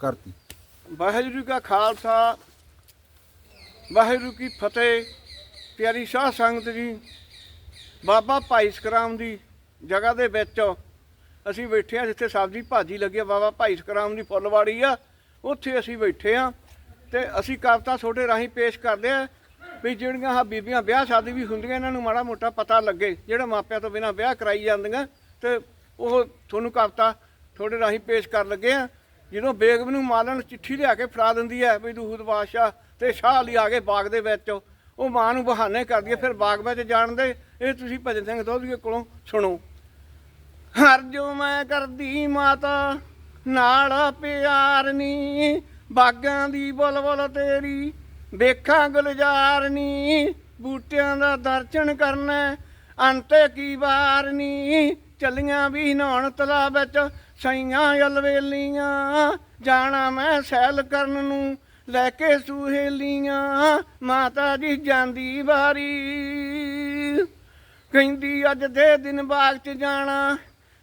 ਕਰਤੀ। ਵਾਹਿਗੁਰੂ ਕਾ ਖਾਲਸਾ, ਵਾਹਿਗੁਰੂ ਕੀ ਫਤਿਹ। ਪਿਆਰੀ ਸਾਧ ਸੰਗਤ ਜੀ, ਬਾਬਾ ਭਾਈ ਸਕਰਾਮ ਦੀ ਜਗ੍ਹਾ ਦੇ ਵਿੱਚ ਅਸੀਂ ਬੈਠੇ ਆ ਜਿੱਥੇ ਸਬਜ਼ੀ ਭਾਜੀ ਲੱਗੀ ਆ, ਬਾਬਾ ਭਾਈ ਸਕਰਾਮ ਦੀ ਫੁੱਲਵਾੜੀ ਆ। ਉੱਥੇ ਅਸੀਂ ਬੈਠੇ ਆ ਤੇ ਅਸੀਂ ਕਵਿਤਾ ਤੁਹਾਡੇ ਰਾਹੀਂ ਪੇਸ਼ ਕਰਦੇ ਆ ਵੀ ਜਿਹੜੀਆਂ ਆ ਬੀਬੀਆਂ ਵਿਆਹ ਸ਼ਾਦੀ ਵੀ ਹੁੰਦੀਆਂ, ਇਹਨਾਂ ਨੂੰ ਮਾੜਾ ਮੋਟਾ ਪਤਾ ਲੱਗੇ, ਜਿਹੜਾ ਮਾਪਿਆਂ ਤੋਂ ਬਿਨਾਂ ਵਿਆਹ ਕਰਾਈ ਜਾਂਦੀਆਂ ਤੇ ਉਹ ਤੁਹਾਨੂੰ ਕਵਿਤਾ ਤੁਹਾਡੇ ਰਾਹੀਂ ਪੇਸ਼ ਕਰ ਲੱਗੇ ਆ ਜਦੋਂ ਬੇਗਮ ਨੂੰ ਮਾਲਣ ਚਿੱਠੀ ਲਿਆ ਕੇ ਫੜਾ ਦਿੰਦੀ ਹੈ ਵੀ ਦੂਤ ਬਾਦਸ਼ਾਹ ਤੇ ਸ਼ਾਹ ਅਲੀ ਆ ਗਏ ਬਾਗ ਦੇ ਵਿੱਚ ਉਹ ਮਾਂ ਨੂੰ ਬਹਾਨੇ ਕਰਦੀ ਹੈ, ਫਿਰ ਬਾਗ ਵਿੱਚ ਜਾਣ ਦੇ, ਇਹ ਤੁਸੀਂ ਭਜਨ ਸਿੰਘ ਦੋਧੀਏ ਕੋਲੋਂ ਸੁਣੋ। ਹਰ ਜੋ ਮੈਂ ਕਰਦੀ ਮਾਤਾ, ਨਾਲ ਪਿਆਰ ਨੀ, ਬਾਗਾਂ ਦੀ ਬੁਲਬੁਲ ਤੇਰੀ, ਵੇਖਾਂ ਗੁਲਜ਼ਾਰ ਨੀ, ਬੂਟਿਆਂ ਦਾ ਦਰਸ਼ਨ ਕਰਨਾ, ਅੰਤੇ ਕੀ ਵਾਰ ਨੀ ਚੱਲੀਆਂ ਵੀ ਨਹਾਉਣ ਤਲਾ ਵਿੱਚ, ਸਈਆਂ ਅਲਵੇਲੀਆਂ, ਜਾਣਾ ਮੈਂ ਸੈਲ ਕਰਨ ਨੂੰ, ਲੈ ਕੇ ਸੁਹੇਲੀਆਂ, ਮਾਤਾ ਜੀ ਜਾਂਦੀ ਵਾਰੀ। ਕਹਿੰਦੀ, ਅੱਜ ਦੇ ਦਿਨ ਬਾਗ 'ਚ ਜਾਣਾ,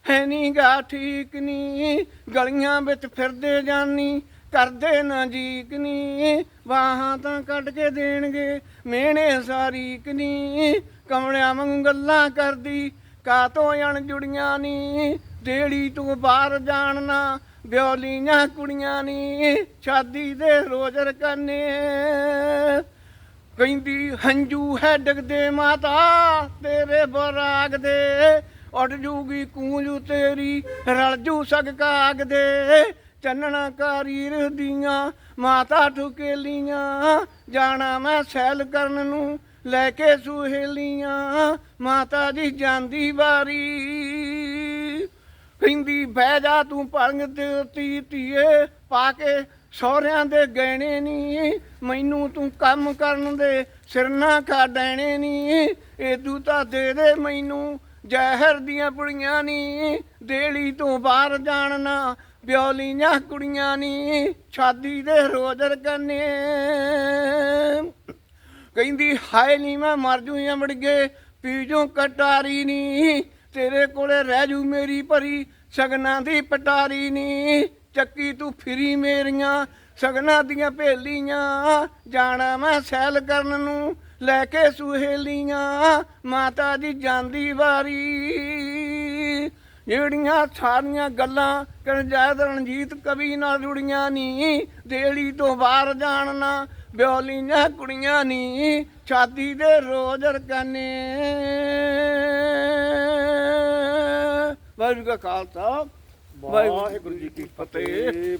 ਹੈ ਨੀ ਗਾ ਠੀਕ ਨੀ, ਗਲੀਆਂ ਵਿੱਚ ਫਿਰਦੇ ਜਾਨੀ, ਕਰਦੇ ਨਾ ਜੀਕ ਨੀ ਵਾਹਾਂ ਤਾਂ ਕੱਢ ਕੇ ਦੇਣਗੇ ਮਿਹਣੇ ਸਾਰੀਕ ਨੀ, ਕਮਲਿਆਂ ਵਾਂਗੂ ਗੱਲਾਂ ਕਰਦੀ ਕਾਤੋਂ ਤੋਂ ਅਣਜੁੜੀਆਂ ਨੀ ਦੇੜੀ ਤੂੰ ਬਾਹਰ ਜਾਣਨਾ ਬਿਓਲੀਆਂ ਕੁੜੀਆਂ ਨੀ, ਸ਼ਾਦੀ ਦੇ ਰੋਜਰ ਕਰਨੇ ਕਹਿੰਦੀ, ਹੰਝੂ ਹੈ ਡਗਦੇ ਮਾਤਾ, ਤੇਰੇ ਬਰਾਗ ਦੇ। ਉੱਡ ਜੂਗੀ ਕੂੰਜੂ ਤੇਰੀ, ਰਲ ਜੂ ਸਗ ਕਾਗ ਦੇ। ਚੰਨਣਾ ਕਾਰੀ ਰਦੀਆਂ ਮਾਤਾ ਠੁਕੇਲੀਆਂ, ਜਾਣਾ ਮੈਂ ਸੈਲ ਕਰਨ ਨੂੰ ਲੈ ਕੇ ਸੁਹੇਲੀਆਂ, ਮਾਤਾ ਜੀ ਜਾਂਦੀ ਵਾਰੀ। ਕਹਿੰਦੀ, ਬਹਿ ਜਾ ਤੂੰ ਪਲੰਗ ਤੇ ਧੀਏ, ਪਾ ਕੇ ਸਹੁਰਿਆਂ ਦੇ ਗਹਿਣੇ ਨੀ। ਮੈਨੂੰ ਤੂੰ ਕੰਮ ਕਰਨ ਦੇ ਸਿਰ ਨਾ ਖਾ ਡੈਣੇ ਨੀ। ਇਹ ਤੂੰ ਤਾਂ ਦੇ ਦੇ ਮੈਨੂੰ, ਜ਼ਹਿਰ ਦੀਆਂ ਪੁੜੀਆਂ ਨੀ। ਦੇਲੀ ਤੋਂ ਬਾਹਰ ਜਾਣਨਾ ਬਿਓਲੀਆਂ ਕੁੜੀਆਂ ਨੀ। ਸ਼ਾਦੀ ਦੇ ਰੋਜ਼ਰ ਰਕਨੇ ਕਹਿੰਦੀ, ਹਾਏ ਨੀ, ਮੈਂ ਮਰ ਜੂ ਅਮੜਗੇ ਪੀਜੋ ਕਟਾਰੀ ਨੀ, ਤੇਰੇ ਕੋਲੇ ਰਹਿ ਜੂ ਮੇਰੀ ਭਰੀ। ਸਗਨਾਂ ਦੀ ਪਟਾਰੀ ਨੀ, ਚੱਕੀ ਤੂੰ ਫਿਰੀ ਮੇਰੀਆਂ। ਸਗਨਾਂ ਦੀਆਂ ਭੇਲੀਆਂ, ਜਾਣਾ ਮੈਂ ਸੈਲ ਕਰਨ ਨੂੰ। ਲੈ ਕੇ ਸੁਹੇਲੀਆਂ, ਮਾਤਾ ਦੀ ਜਾਂਦੀ ਵਾਰੀ। ਜਿਹੜੀਆਂ ਸਾਰੀਆਂ ਗੱਲਾਂ ਕਰਜਾਇਦ ਰਣਜੀਤ ਕਵੀ ਨਾਲ ਜੁੜੀਆਂ ਨੀ ਦੇਲੀ ਤੋਂ ਬਾਹਰ ਜਾਣਨਾ। ਬਿਓਲੀਆਂ ਕੁੜੀਆਂ ਨੀ ਛਾਤੀ ਦੇ ਰੋਜ਼ ਰਕਾਨੇ। ਵਾਹਿਗੁਰੂ ਕਾ ਖਾਲਸਾ ਵਾਹਿਗੁਰੂ ਜੀ ਕੀ ਫਤਿਹ।